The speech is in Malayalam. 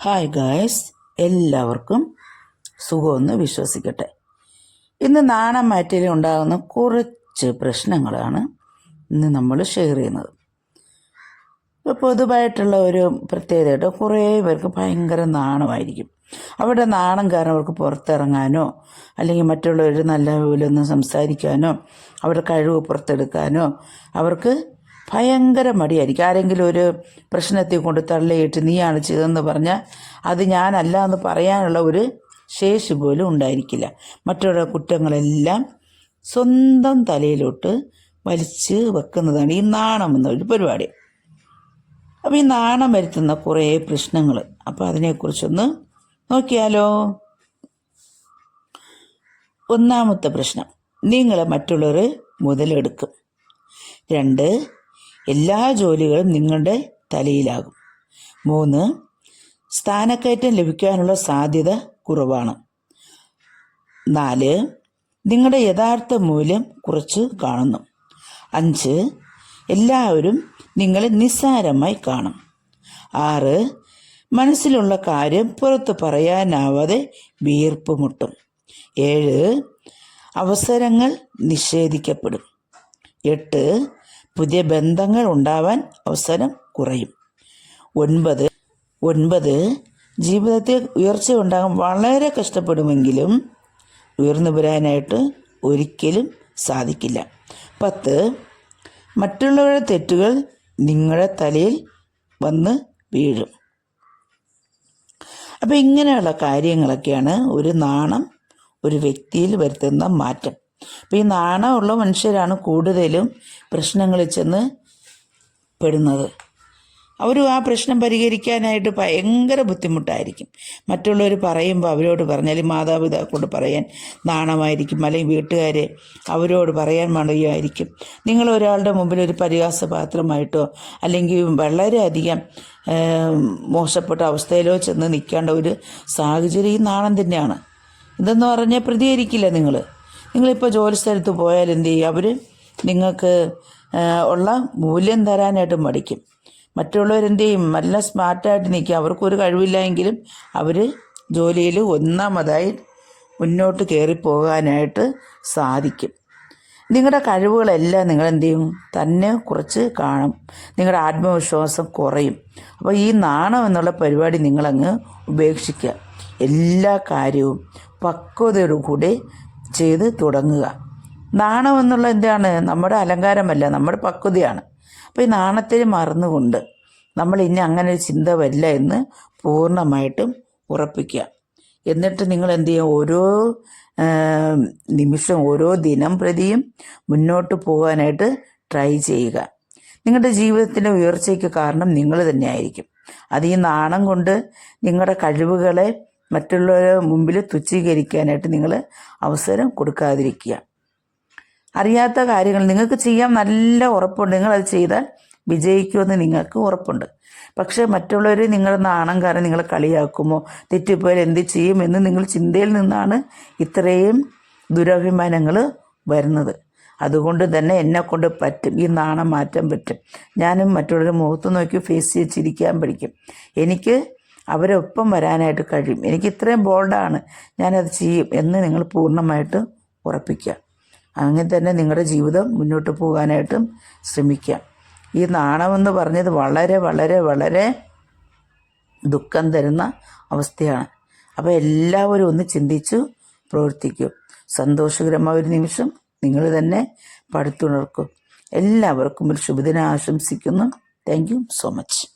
ഹായ് ഗായ്സ് എല്ലാവർക്കും സുഖമെന്ന് വിശ്വസിക്കട്ടെ. ഇന്ന് നാണം മാറ്റലിൽ ഉണ്ടാകുന്ന കുറച്ച് പ്രശ്നങ്ങളാണ് ഇന്ന് നമ്മൾ ഷെയർ ചെയ്യുന്നത്. പൊതുവായിട്ടുള്ള ഒരു പ്രത്യേകതയായിട്ട് കുറേ പേർക്ക് ഭയങ്കര നാണമായിരിക്കും. അവരുടെ നാണം കാരണം അവർക്ക് പുറത്തിറങ്ങാനോ അല്ലെങ്കിൽ മറ്റുള്ളവർ നല്ല ഒന്ന് സംസാരിക്കാനോ അവരുടെ കഴിവ് പുറത്തെടുക്കാനോ അവർക്ക് ഭയങ്കര മടിയായിരിക്കും. ആരെങ്കിലും ഒരു പ്രശ്നത്തിൽ കൊണ്ട് തള്ളിയിട്ട് നീയാണ് ചെയ്തതെന്ന് പറഞ്ഞാൽ അത് ഞാനല്ല എന്ന് പറയാനുള്ള ഒരു ശേഷി പോലും ഉണ്ടായിരിക്കില്ല. മറ്റുള്ള കുറ്റങ്ങളെല്ലാം സ്വന്തം തലയിലോട്ട് വലിച്ച് വെക്കുന്നതാണ് ഈ നാണം എന്നൊരു പരിപാടി. അപ്പോൾ ഈ നാണം വരുത്തുന്ന കുറേ പ്രശ്നങ്ങൾ. അപ്പോൾ അതിനെക്കുറിച്ചൊന്ന് നോക്കിയാലോ? ഒന്നാമത്തെ പ്രശ്നം നിങ്ങൾ മറ്റുള്ളവർ മുതലെടുക്കും. രണ്ട് എല്ലാ ജോലികളും നിങ്ങളുടെ തലയിലാകും. മൂന്ന് സ്ഥാനക്കയറ്റം ലഭിക്കാനുള്ള സാധ്യത കുറവാണ്. നാല് നിങ്ങളുടെ യഥാർത്ഥ മൂല്യം കുറച്ച് കാണുന്നു. അഞ്ച് എല്ലാവരും നിങ്ങളെ നിസ്സാരമായി കാണും. ആറ് മനസ്സിലുള്ള കാര്യം പുറത്ത് പറയാനാവാതെ വീർപ്പ് മുട്ടും. ഏഴ് അവസരങ്ങൾ നിഷേധിക്കപ്പെടും. എട്ട് പുതിയ ബന്ധങ്ങൾ ഉണ്ടാവാൻ അവസരം കുറയും. ഒൻപത് ഒൻപത് ജീവിതത്തിൽ ഉയർച്ച ഉണ്ടാകാൻ വളരെ കഷ്ടപ്പെടുമെങ്കിലും ഉയർന്നു വരാനായിട്ട് ഒരിക്കലും സാധിക്കില്ല. പത്ത് മറ്റുള്ളവരുടെ തെറ്റുകൾ നിങ്ങളുടെ തലയിൽ വന്ന് വീഴും. അപ്പോൾ ഇങ്ങനെയുള്ള കാര്യങ്ങളൊക്കെയാണ് ഒരു നാണം ഒരു വ്യക്തിയിൽ വരുത്തുന്ന മാറ്റം. അപ്പോൾ ഈ നാണമുള്ള മനുഷ്യരാണ് കൂടുതലും പ്രശ്നങ്ങളിൽ ചെന്ന് പെടുന്നത്. അവരും ആ പ്രശ്നം പരിഹരിക്കാനായിട്ട് ഭയങ്കര ബുദ്ധിമുട്ടായിരിക്കും. മറ്റുള്ളവർ പറയുമ്പോൾ അവരോട് പറഞ്ഞാൽ മാതാപിതാക്കളോട് പറയാൻ നാണമായിരിക്കും അല്ലെങ്കിൽ വീട്ടുകാരെ അവരോട് പറയാൻ മടിയായിരിക്കും. നിങ്ങൾ ഒരാളുടെ മുമ്പിൽ ഒരു പരിഹാസപാത്രമായിട്ടോ അല്ലെങ്കിൽ വളരെയധികം മോശപ്പെട്ട അവസ്ഥയിലോ ചെന്ന് നിൽക്കേണ്ട ഒരു സാഹചര്യം ഈ നാണം തന്നെയാണ്. ഇതെന്ന് പറഞ്ഞാൽ പ്രതികരിക്കില്ല നിങ്ങൾ. നിങ്ങളിപ്പോൾ ജോലി സ്ഥലത്ത് പോയാൽ എന്ത് ചെയ്യും? അവർ നിങ്ങൾക്ക് ഉള്ള മൂല്യം തരാനായിട്ട് മടിക്കും. മറ്റുള്ളവരെന്ത് ചെയ്യും? നല്ല സ്മാർട്ടായിട്ട് നിൽക്കും. അവർക്കൊരു കഴിവില്ലായെങ്കിലും അവർ ജോലിയിൽ ഒന്നാമതായി മുന്നോട്ട് കയറിപ്പോകാനായിട്ട് സാധിക്കും. നിങ്ങളുടെ കഴിവുകളെല്ലാം നിങ്ങൾ എന്ത് ചെയ്യും? തന്നെ കുറച്ച് കാണും. നിങ്ങളുടെ ആത്മവിശ്വാസം കുറയും. അപ്പോൾ ഈ നാണം എന്നുള്ള പരിപാടി നിങ്ങളങ്ങ് ഉപേക്ഷിക്കുക. എല്ലാ കാര്യവും പക്വതയോടുകൂടി ചെയ്ത് തുടങ്ങുക. നാണം എന്നുള്ള എന്താണ്? നമ്മുടെ അലങ്കാരമല്ല നമ്മുടെ പക്വതയാണ്. അപ്പോൾ ഈ നാണത്തിന് മറന്നുകൊണ്ട് നമ്മൾ ഇനി അങ്ങനെ ഒരു ചിന്ത വരില്ല എന്ന് പൂർണമായിട്ടും ഉറപ്പിക്കുക. എന്നിട്ട് നിങ്ങൾ എന്ത് ചെയ്യുക ഓരോ നിമിഷം ഓരോ ദിനം പ്രതിയും മുന്നോട്ട് പോകാനായിട്ട് ട്രൈ ചെയ്യുക. നിങ്ങളുടെ ജീവിതത്തിന്റെ ഉയർച്ചയ്ക്ക് കാരണം നിങ്ങൾ തന്നെയായിരിക്കും. അത് ഈ നാണം കൊണ്ട് നിങ്ങളുടെ കഴിവുകളെ മറ്റുള്ളവരുടെ മുമ്പിൽ തുച്ഛീകരിക്കാനായിട്ട് നിങ്ങൾ അവസരം കൊടുക്കാതിരിക്കുക. അറിയാത്ത കാര്യങ്ങൾ നിങ്ങൾക്ക് ചെയ്യാൻ നല്ല ഉറപ്പുണ്ട്. നിങ്ങൾ അത് ചെയ്താൽ വിജയിക്കുമെന്ന് നിങ്ങൾക്ക് ഉറപ്പുണ്ട്. പക്ഷേ മറ്റുള്ളവർ നിങ്ങളെ നാണം കാരണം നിങ്ങളെ കളിയാക്കുമോ തെറ്റിപ്പോയാൽ എന്ത് ചെയ്യും എന്ന് നിങ്ങൾ ചിന്തയിൽ നിന്നാണ് ഇത്രയും ദുരഭിമാനങ്ങൾ വരുന്നത്. അതുകൊണ്ട് തന്നെ എന്നെ കൊണ്ട് പറ്റും. ഈ നാണം മാറ്റാൻ പറ്റും. ഞാനും മറ്റുള്ളവരുടെ മുഖത്ത് നോക്കി ഫേസ് ചെയ്ത് ചിരിക്കാൻ പഠിക്കും. എനിക്ക് അവരൊപ്പം വരാനായിട്ട് കഴിയും. എനിക്ക് ഇത്രയും ബോൾഡാണ്. ഞാനത് ചെയ്യും എന്ന് നിങ്ങൾ പൂർണമായിട്ട് ഉറപ്പിക്കുക. അങ്ങനെ തന്നെ നിങ്ങളുടെ ജീവിതം മുന്നോട്ട് പോകാനായിട്ടും ശ്രമിക്കുക. ഈ നാണമെന്ന് പറഞ്ഞത് വളരെ വളരെ വളരെ ദുഃഖം തരുന്ന അവസ്ഥയാണ്. അപ്പോൾ എല്ലാവരും ഒന്ന് ചിന്തിച്ചു പ്രവർത്തിക്കും. സന്തോഷകരമായ ഒരു നിമിഷം നിങ്ങൾ തന്നെ പടുത്തുണർക്കും. എല്ലാവർക്കും ഒരു ശുഭദിനം ആശംസിക്കുന്നു. Thank you so much